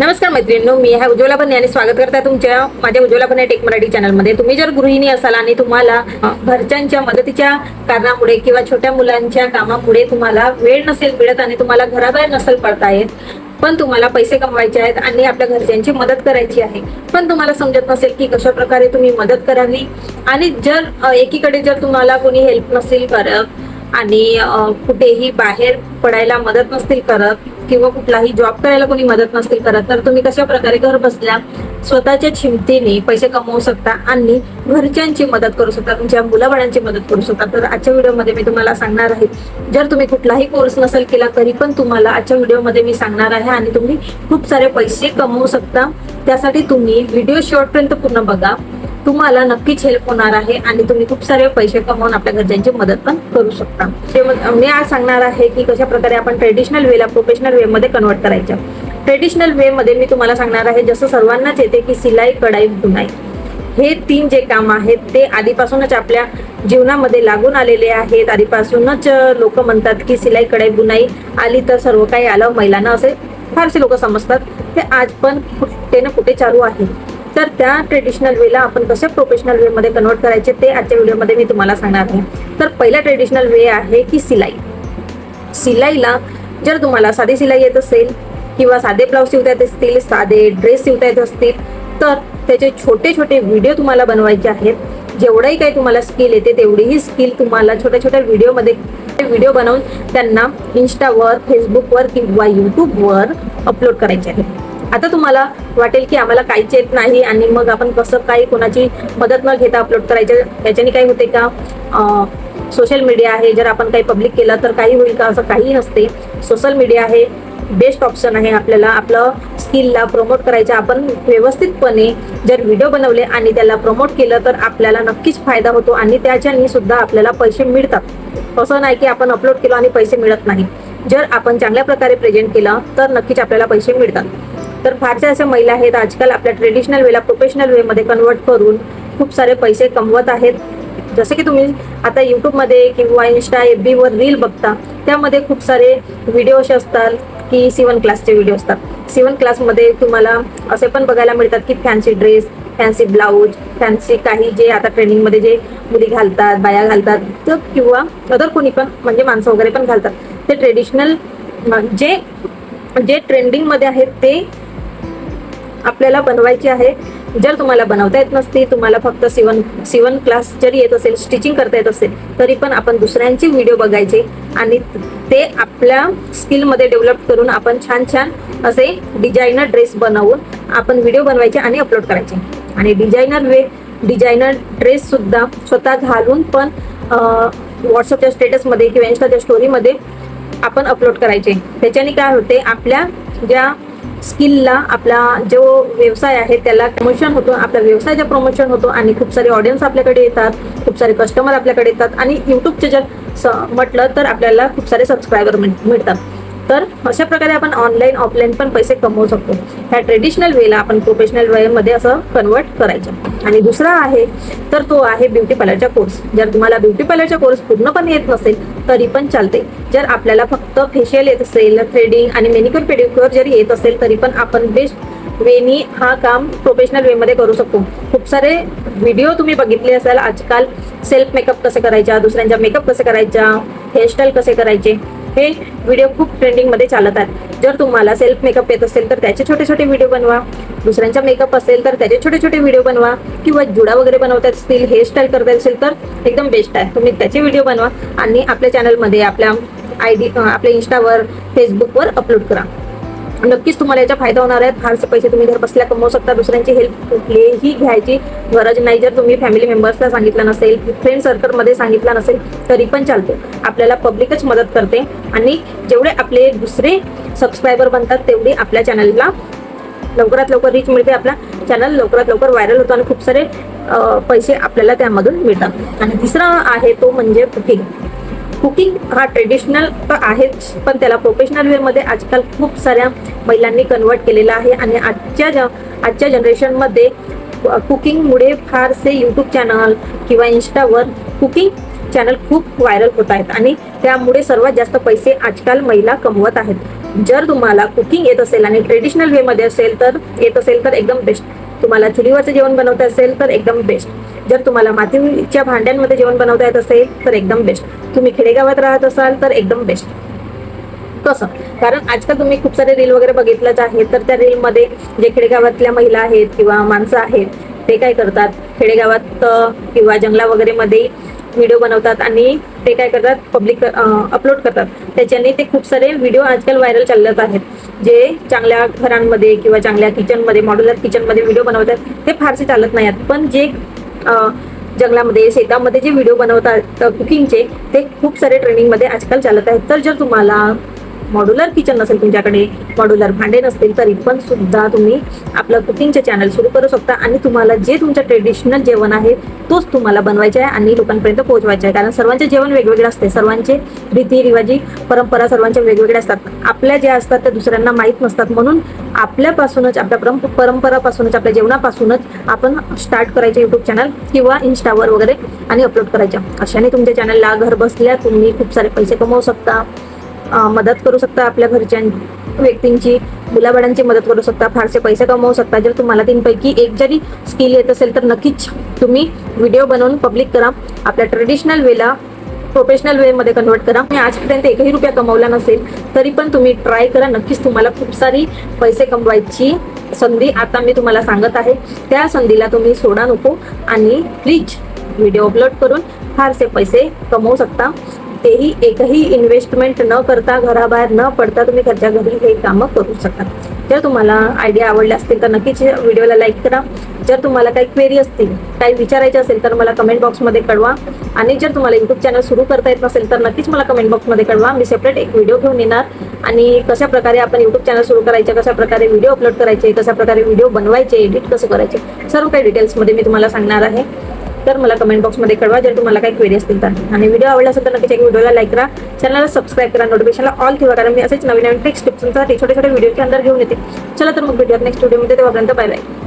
नमस्कार मैत्रिणींनो मी ह्या उज्ज्वला बन्ने आणि स्वागत करता तुमच्या माझ्या उज्ज्वला बन्ने टेक मराठी चॅनलमध्ये. तुम्ही जर गृहिणी असाल आणि तुम्हाला घरच्यांच्या मदतीच्या कारणामुळे किंवा छोट्या मुलांच्या कामामुळे तुम्हाला वेळ नसेल मिळत आणि तुम्हाला घराबाहेर नसेल पडता येत पण तुम्हाला पैसे कमवायचे आहेत आणि आपल्या घरच्यांची मदत करायची आहे पण तुम्हाला समजत नसेल की कशा प्रकारे तुम्ही मदत करावी. आणि जर एकीकडे जर तुम्हाला कोणी हेल्प नसेल करत आणि कुठेही बाहेर पडायला मदत नसतील करत किंवा कुठलाही जॉब करायला कोणी मदत नसतील करत तर तुम्ही कशा प्रकारे घर बसल्या स्वतःच्या छिमतीने पैसे कमवू शकता आणि घरच्यांची मदत करू शकता तुमच्या मुलाबाळांची मदत करू शकता? तर आजच्या व्हिडिओमध्ये मी तुम्हाला सांगणार आहे जर तुम्ही कुठलाही कोर्स नसेल केला तरी पण तुम्हाला आजच्या व्हिडिओमध्ये मी सांगणार आहे आणि तुम्ही खूप सारे पैसे कमवू शकता. त्यासाठी तुम्ही व्हिडिओ शेवटपर्यंत पूर्ण बघा. तुम्हाला नक्कीच हेल्प होणार आहे आणि तुम्ही खूप सारे पैसे कमावून आपल्या घरच्यांची मदत पण करू शकता. ते मी आज सांगणार आहे की कशा प्रकारे आपण ट्रेडिशनल वेला प्रोफेशनल वे मध्ये कन्वर्ट करायचं. ट्रेडिशनल वे मध्ये मी तुम्हाला सांगणार आहे जसं सर्वांनाच येते की सिलाई कढाई बुनाई. हे तीन जे काम आहेत ते आधीपासूनच आपल्या जीवनामध्ये लागून आलेले आहेत. आधीपासूनच लोक म्हणतात की सिलाई कढाई बुनाई आली तर सर्व काही आलं महिलांना असे फारसे लोक समजतात. ते आज पण कुठे ना कुठे चालू आहे. तर त्या ट्रेडिशनल वेला आपण कशा प्रोफेशनल वेमध्ये कन्वर्ट करायचे ते आजच्या व्हिडिओमध्ये मी तुम्हाला सांगणार आहे. तर पहिला ट्रेडिशनल वे आहे की सिलाई. सिलाईला जर तुम्हाला साधी सिलाई येत असेल किंवा साधे ब्लाऊज शिवता येत असतील साधे ड्रेस शिवता येत असतील तर त्याचे छोटे छोटे व्हिडिओ तुम्हाला बनवायचे आहेत. जेवढंही काही तुम्हाला स्किल येते तेवढीही स्किल तुम्हाला छोट्या छोट्या व्हिडिओमध्ये व्हिडिओ बनवून त्यांना इन्स्टावर फेसबुकवर किंवा यूट्यूबवर अपलोड करायचे आहेत. आता तुम्हाला वाटेल की आम्हाला काहीच येत नाही आणि मग आपण कसं काही कोणाची मदत न घेता अपलोड करायचं? याच्याने काय होते का? सोशल मीडिया आहे. जर आपण काही पब्लिक केलं तर काही होईल का? असं काही नसते. सोशल मीडिया आहे बेस्ट ऑप्शन आहे आपल्याला. आपलं स्किलला प्रमोट करायचं. आपण व्यवस्थितपणे जर व्हिडिओ बनवले आणि त्याला प्रमोट केलं तर आपल्याला नक्कीच फायदा होतो आणि त्याच्याने सुद्धा आपल्याला पैसे मिळतात. असं नाही की आपण अपलोड केलं आणि पैसे मिळत नाही. जर आपण चांगल्या प्रकारे प्रेझेंट केलं तर नक्कीच आपल्याला पैसे मिळतात. तर फारशा अशा महिला आहेत आजकाल आपल्या ट्रेडिशनल वेला प्रोफेशनल वेमध्ये कन्वर्ट करून खूप सारे पैसे कमवत आहेत. जसे की तुम्ही आता यूट्यूबमध्ये किंवा इन्स्टा एफ बीवर रील बघता त्यामध्ये खूप सारे व्हिडिओ असे असतात की सिवन क्लासचे व्हिडिओ असतात. सिवन क्लासमध्ये तुम्हाला असे पण बघायला मिळतात की fancy dress fancy blouse fancy काही जे आता ट्रेनिंगमध्ये जे मुली घालतात बाया घालतात तर किंवा अदर कोणी पण म्हणजे माणसं वगैरे पण घालतात. ते ट्रेडिशनल जे जे ट्रेंडिंगमध्ये आहेत ते आपल्याला बनवायची आहे. जर तुम्हाला बनवता येत नसती तुम्हाला फक्त सिवन सिवन क्लास जरी येत असेल स्टिचिंग करता येत असेल तरी पण आपण दुसऱ्यांचे व्हिडिओ बघायचे आणि ते आपल्या स्किलमध्ये डेव्हलप करून आपण छान छान असे डिझायनर ड्रेस बनवून आपण व्हिडिओ बनवायचे आणि अपलोड करायचे. आणि डिझायनर वे डिझायनर ड्रेस सुद्धा स्वतः घालून पण व्हॉट्सअपच्या स्टेटसमध्ये किंवा इन्स्टाच्या स्टोरीमध्ये आपण अपलोड करायचे. त्याच्याने काय होते आपल्या ज्या स्किलला आपला जो व्यवसाय आहे त्याला प्रमोशन होतो आपल्या व्यवसायाचा प्रमोशन होतो आणि खूप सारे ऑडियन्स आपल्याकडे येतात खूप सारे कस्टमर आपल्याकडे येतात आणि यूट्यूबचे जर म्हटलं तर आपल्याला खूप सारे सबस्क्रायबर मिळतात. तर अशा प्रकारे आपण ऑनलाईन ऑफलाईन पण पैसे कमवू शकतो. ह्या ट्रेडिशनल वेला आपण प्रोफेशनल वेमध्ये असं कन्वर्ट करायचं. आणि दुसरा आहे तर तो आहे ब्युटी पार्लरचा कोर्स जर तुम्हाला ब्युटी पार्लरचा कोर्स पूर्णपणे येत नसेल तरी पण चालते जर आपल्याला फक्त फेशियल येत असेल थ्रेडिंग आणि मेनिक्युअर पेडिक्युअर जरी येत असेल तरी पण आपण बेस्ट वेनी हा काम प्रोफेशनल वेमध्ये करू शकतो. खूप सारे व्हिडिओ तुम्ही बघितले असाल. आजकाल सेल्फ मेकअप कसे करायचा दुसऱ्यांचा मेकअप कसे करायचा हेअरस्टाईल कसे करायचे. हे व्हिडिओ खूप ट्रेंडिंगमध्ये चालत आहेत. जर तुम्हाला सेल्फ मेकअप येत असेल तर त्याचे छोटे छोटे व्हिडिओ बनवा. दुसऱ्यांचा मेकअप असेल तर त्याचे छोटे छोटे व्हिडिओ बनवा. किंवा जुडा वगैरे बनवता येत असतील हेअरस्टाईल करता येत असेल तर एकदम बेस्ट आहे. तुम्ही त्याचे व्हिडिओ बनवा आणि आपल्या चॅनलमध्ये आपल्या आय डी आपल्या इन्स्टावर फेसबुकवर अपलोड करा. नक्कीच तुम्हाला याचा फायदा होणार आहे. फारसे पैसे तुम्ही घर बसल्या कमवू शकता. दुसऱ्यांची हेल्प कुठलीही घ्यायची गरज नाही. जर तुम्ही फॅमिली मेंबर्सला सांगितलं नसेल फ्रेंड सर्कलमध्ये सांगितलं नसेल तरी पण चालते आपल्याला पब्लिकच मदत करते. आणि जेवढे आपले दुसरे सबस्क्रायबर बनतात तेवढी आपल्या चॅनलला लवकरात लवकर रीच मिळते. आपला चॅनल लवकरात लवकर व्हायरल होतो आणि खूप सारे पैसे आपल्याला त्यामधून मिळतात. आणि तिसरा आहे तो म्हणजे कुकिंग कुकिंग हा ट्रेडिशनल तर आहेच पण त्याला प्रोफेशनल वेमध्ये आजकाल खूप साऱ्या महिलांनी कन्वर्ट केलेला आहे आणि आजच्या ज आजच्या जनरेशनमध्ये कुकिंगमुळे फारसे यूट्यूब चॅनल किंवा इन्स्टावर कुकिंग चॅनल खूप व्हायरल होत आहेत आणि त्यामुळे सर्वात जास्त पैसे आजकाल महिला कमवत आहेत. जर तुम्हाला कुकिंग येत असेल आणि ट्रेडिशनल वेमध्ये असेल तर येत असेल तर एकदम बेस्ट तुम्हाला चुलीवरचं जेवण बनवत असेल तर एकदम बेस्ट जर तुम्हाला मातीच्या भांड्यांमध्ये जेवण बनवता येत असेल तर एकदम बेस्ट तुम्ही खेडेगावात राहत असाल तर एकदम बेस्ट कसं? कारण आजकाल तुम्ही खूप सारे रील वगैरे बघितलंच आहे तर त्या रीलमध्ये जे खेडेगावातल्या महिला आहेत किंवा माणसं आहेत ते काय करतात? खेडेगावात किंवा जंगला वगैरे मध्ये व्हिडिओ बनवतात आणि ते काय करतात? पब्लिक अपलोड करतात. त्याच्याने ते खूप सारे व्हिडिओ आजकाल व्हायरल चालत आहेत. जे चांगल्या घरांमध्ये किंवा चांगल्या किचनमध्ये मॉड्युलर किचनमध्ये व्हिडिओ बनवतात ते फारसे चालत नाही आहेत पण जे जंगलामध्ये शेतामध्ये जे व्हिडिओ बनवतात कुकिंगचे ते खूप सारे ट्रेनिंगमध्ये आजकाल चालत आहेत. तर जर तुम्हाला मॉड्युलर किचन नसेल तुमच्याकडे मॉड्युलर भांडे नसतील तरी पण सुद्धा तुम्ही आपलं कुकिंगचे चॅनल सुरू करू शकता आणि तुम्हाला जे तुमचं ट्रेडिशनल जेवण आहे तोच तुम्हाला बनवायचा आहे आणि लोकांपर्यंत पोहोचवायचा आहे. कारण सर्वांचे जेवण वेगवेगळे असते. सर्वांचे रीतीरिवाजी परंपरा सर्वांच्या वेगवेगळ्या असतात. आपल्या ज्या असतात त्या दुसऱ्यांना माहीत नसतात. म्हणून आपल्यापासूनच आपल्या परंप परंपरापासूनच आपल्या जेवणापासूनच आपण स्टार्ट करायचे यूट्यूब चॅनल किंवा इन्स्टावर वगैरे आणि अपलोड करायच्या अशाने तुमच्या चॅनलला घर बसल्या तुम्ही खूप सारे पैसे कमवू शकता. मदत करू शकता आपल्या घरच्या व्यक्तींची मुलाबाळांची मदत करू शकता फारसे पैसे कमवू शकता. जर तुम्हाला तीनपैकी एक जरी स्किल येत असेल तर नक्कीच तुम्ही व्हिडिओ बनवून पब्लिक करा. आपल्या ट्रेडिशनल वेला प्रोफेशनल वेमध्ये कन्वर्ट करा. मी आजपर्यंत एकही रुपया कमवला नसेल तरी पण तुम्ही ट्राय करा. नक्कीच तुम्हाला खूप सारी पैसे कमवायची संधी आता मी तुम्हाला सांगत आहे. त्या संधीला तुम्ही सोडा नको आणि प्लीज व्हिडिओ अपलोड करून फारसे पैसे कमवू शकता. तेही एकही इन्व्हेस्टमेंट न करता घराबाहेर न पडता तुम्ही घरच्या घरी हे कामं करू शकता. जर तुम्हाला आयडिया आवडल्या असतील तर नक्कीच व्हिडिओला लाईक करा. जर तुम्हाला काही क्वेरी असतील काही विचारायचे असेल तर मला कमेंट बॉक्समध्ये कळवा. आणि जर तुम्हाला युट्यूब चॅनल सुरू करता येत नसेल तर नक्कीच मला कमेंट बॉक्समध्ये कळवा. मी सेपरेट एक व्हिडिओ घेऊन येणार. आणि कशा प्रकारे आपण युट्यूब चॅनल सुरू करायचे कशा प्रकारे व्हिडिओ अपलोड करायचे कशा प्रकारे व्हिडिओ बनवायचे एडिट कसं करायचे सर्व काही डिटेल्समध्ये मी तुम्हाला सांगणार आहे. तर मला कमेंट बॉक्समध्ये कळवा जर तुम्हाला काही क्वेरी असतील तर. आणि व्हिडिओ आवडला असेल तर नक्कीच एक व्हिडिओला लाईक करा. चॅनलला सबस्क्राईब करा. नोटिफिकेशनला ऑल ठेवा. कारण मी असेच नवीन नवीन ट्रिक्स टिप्ससाठी छोटे छोटे व्हिडिओच्या अंदर घेऊन येते. चला तर मग भेटूयात नेक्स्ट व्हिडिओमध्ये तेव्हापर्यंत बाय बाय